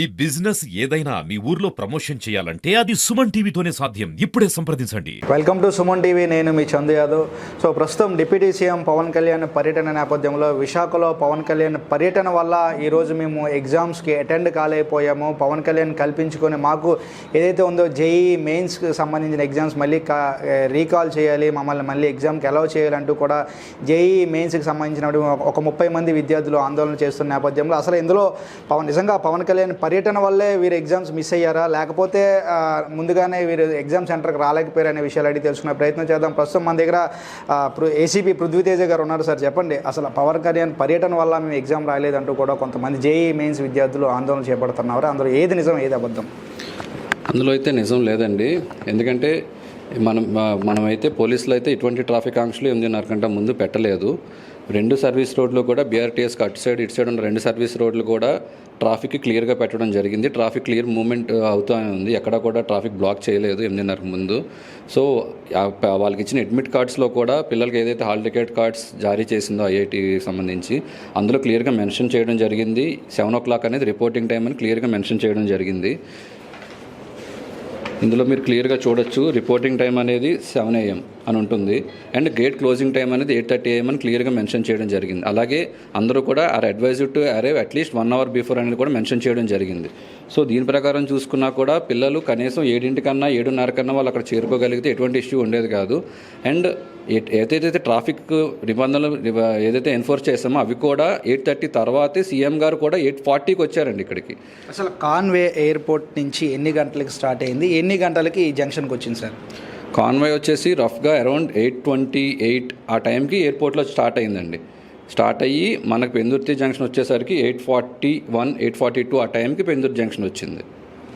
ఈ బిజినెస్ ఏదైనా మీ ఊర్లో ప్రమోషన్ చేయాలంటే అది సుమన్ టీవీతోనే సాధ్యం. ఇప్పుడే సంప్రదించండి. వెల్కమ్ టు సుమన్ టీవీ నేను మీ చందు యాదవ్. సో ప్రస్తుతం డిప్యూటీ సీఎం పవన్ కళ్యాణ్ పర్యటన నేపథ్యంలో విశాఖలో పవన్ కళ్యాణ్ పర్యటన వల్ల ఈరోజు మేము ఎగ్జామ్స్కి అటెండ్ కాలేకపోయాము. పవన్ కళ్యాణ్ కల్పించుకొని మాకు ఏదైతే ఉందో జేఈ మెయిన్స్కి సంబంధించిన ఎగ్జామ్స్ మళ్ళీ రీకాల్ చేయాలి మమ్మల్ని మళ్ళీ ఎగ్జామ్కి అలౌ చేయాలంటూ కూడా జేఈ మెయిన్స్కి సంబంధించిన ఒక ముప్పై మంది విద్యార్థులు ఆందోళన చేస్తున్న నేపథ్యంలో అసలు ఇందులో పవన్ నిజంగా పవన్ కళ్యాణ్ పర్యటన వల్లే వీరు ఎగ్జామ్స్ మిస్ అయ్యారా? లేకపోతే ముందుగానే వీరు ఎగ్జామ్ సెంటర్కి రాలేకపోయారు అనే విషయాలు అడిగి తెలుసుకునే ప్రయత్నం చేద్దాం. ప్రస్తుతం మన దగ్గర ఏసీపీ పృథ్వీతేజ గారు ఉన్నారు సార్. చెప్పండి అసలు పవన్ కళ్యాణ్ పర్యటన వల్ల మేము ఎగ్జామ్ రాలేదంటూ కూడా కొంతమంది జేఈ మెయిన్స్ విద్యార్థులు ఆందోళన చేపడుతున్నారు. అందులో ఏది నిజం ఏది అబద్ధం? అందులో అయితే నిజం లేదండి. ఎందుకంటే మనం మనమైతే పోలీసులు అయితే ఇటువంటి ట్రాఫిక్ ఆంక్షలు ఎనిమిదిన్నర కంటే ముందు పెట్టలేదు. రెండు సర్వీస్ రోడ్లు కూడా బీఆర్టీఎస్కి అటు సైడ్ ఇటు సైడ్ ఉన్న రెండు సర్వీస్ రోడ్లు కూడా ట్రాఫిక్ క్లియర్గా పెట్టడం జరిగింది. ట్రాఫిక్ క్లియర్ మూమెంట్ అవుతూ ఉంది. ఎక్కడ కూడా ట్రాఫిక్ బ్లాక్ చేయలేదు ఎనిమిదిన్నర ముందు. సో వాళ్ళకి ఇచ్చిన అడ్మిట్ కార్డ్స్లో కూడా పిల్లలకి ఏదైతే హాల్ టికెట్ కార్డ్స్ జారీ చేసిందో ఐఐటికి సంబంధించి అందులో క్లియర్గా మెన్షన్ చేయడం జరిగింది. సెవెన్ ఓ క్లాక్ అనేది రిపోర్టింగ్ టైం అని క్లియర్గా మెన్షన్ చేయడం జరిగింది. ఇందులో మీరు క్లియర్గా చూడొచ్చు రిపోర్టింగ్ టైం అనేది సెవెన్ ఏఎం అని ఉంటుంది. అండ్ గేట్ క్లోజింగ్ టైం అనేది ఎయిట్ థర్టీ ఏఎం అని క్లియర్గా మెన్షన్ చేయడం జరిగింది. అలాగే అందరూ కూడా are advised to arrive at least one hour before అనేది కూడా మెన్షన్ చేయడం జరిగింది. సో దీని ప్రకారం చూసుకున్నా కూడా పిల్లలు కనీసం ఏడింటికన్నా ఏడున్నర కన్నా వాళ్ళు అక్కడ చేరుకోగలిగితే ఎటువంటి ఇష్యూ ఉండేది కాదు. అండ్ ఏదైతే ట్రాఫిక్ నిబంధనలు నిబ- ఏదైతే ఎన్ఫోర్స్ చేస్తామో అవి కూడా ఎయిట్ థర్టీ తర్వాతే సీఎం గారు కూడా ఎయిట్ ఫార్టీకి వచ్చారండి ఇక్కడికి. అసలు కాన్వే ఎయిర్పోర్ట్ నుంచి ఎన్ని గంటలకి స్టార్ట్ అయింది? ఎన్ని గంటలకి ఈ జంక్షన్కి వచ్చింది సార్? కాన్వాయ్ వచ్చేసి రఫ్గా అరౌండ్ ఎయిట్ ట్వంటీ ఎయిట్ ఆ టైంకి ఎయిర్పోర్ట్లో స్టార్ట్ అయిందండి. స్టార్ట్ అయ్యి మనకు పెందుర్తి జంక్షన్ వచ్చేసరికి eight forty one eight forty two ఆ టైంకి పెందుర్తి జంక్షన్ వచ్చింది.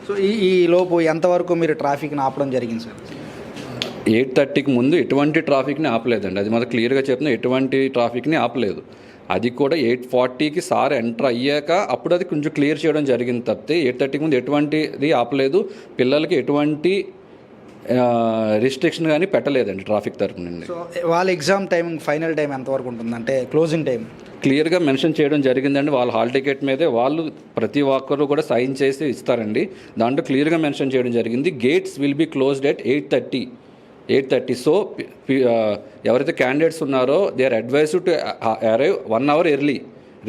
సో ఈ ఈ లోపు ఎంతవరకు మీరు ట్రాఫిక్ని ఆపడం జరిగింది సార్? ఎయిట్ థర్టీకి ముందు ఎటువంటి ట్రాఫిక్ని ఆపలేదండి. అది మనకు క్లియర్గా చెప్తున్నా ఎటువంటి ట్రాఫిక్ని ఆపలేదు. అది కూడా ఎయిట్ ఫార్టీకి సార్ ఎంటర్ అయ్యాక అప్పుడు అది కొంచెం క్లియర్ చేయడం జరిగింది తప్పితే ఎయిట్ థర్టీకి ముందు ఎటువంటిది ఆపలేదు. పిల్లలకి ఎటువంటి రిస్ట్రిక్షన్ కానీ పెట్టలేదండి ట్రాఫిక్ తరపు నుండి. వాళ్ళ ఎగ్జామ్ టైమింగ్ ఫైనల్ టైం ఎంతవరకు ఉంటుంది? అంటే క్లోజింగ్ టైం. క్లియర్గా మెన్షన్ చేయడం జరిగిందండి. వాళ్ళ హాల్ టికెట్ మీదే వాళ్ళు ప్రతి ఒక్కరు కూడా సైన్ చేసి ఇస్తారండి. దాంట్లో క్లియర్గా మెన్షన్ చేయడం జరిగింది. Gates will be closed at eight thirty. Eight thirty. So ఎవరైతే క్యాండిడేట్స్ ఉన్నారో they are advise to arrive one hour early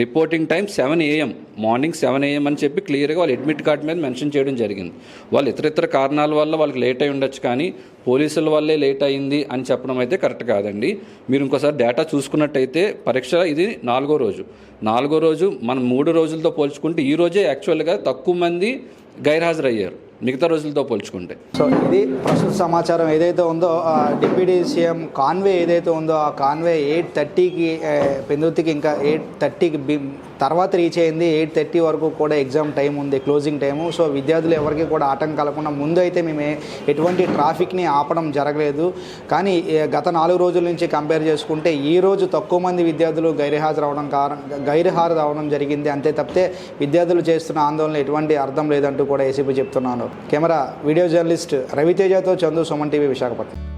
reporting time seven AM morning seven AM అని చెప్పి క్లియర్గా వాళ్ళు అడ్మిట్ కార్డ్ మీద మెన్షన్ చేయడం జరిగింది. వాళ్ళు ఇతర ఇతర కారణాల వల్ల వాళ్ళకి లేట్ అయి ఉండొచ్చు కానీ పోలీసుల వల్లే లేట్ అయింది అని చెప్పడం అయితే కరెక్ట్ కాదండి. మీరు ఇంకోసారి డేటా చూసుకున్నట్టయితే పరీక్ష ఇది నాలుగో రోజు. నాలుగో రోజు మనం మూడు రోజులతో పోల్చుకుంటే ఈ రోజే యాక్చువల్గా తక్కువ మంది గైర్హాజరయ్యారు. మిగతా రోజులతో పోల్చుకుంటే. సో ఇది ప్రస్తుత సమాచారం ఏదైతే ఉందో డిప్యూటీ సీఎం కాన్వే ఏదైతే ఉందో ఆ కాన్వే ఎయిట్ థర్టీకి పెందుతికి ఇంకా ఎయిట్ థర్టీకి తర్వాత రీచ్ అయింది ఎయిట్ థర్టీ వరకు కూడా ఎగ్జామ్ టైం ఉంది క్లోజింగ్ టైము సో విద్యార్థులు ఎవరికి కూడా ఆటంకం కలగకుండా ముందు అయితే మేము ఎటువంటి ట్రాఫిక్ని ఆపడం జరగలేదు. కానీ గత నాలుగు రోజుల నుంచి కంపేర్ చేసుకుంటే ఈ రోజు తక్కువ మంది విద్యార్థులు గైర్హాజరు అవడం కారణం గైర్హాజరు అవడం జరిగింది. అంతే తప్పితే విద్యార్థులు చేస్తున్న ఆందోళన ఎటువంటి అర్థం లేదంటూ కూడా ఏసీపీ చెప్తున్నాను. కెమెరా వీడియో జర్నలిస్ట్ రవితేజతో చందు సుమన్ టీవీ విశాఖపట్నం.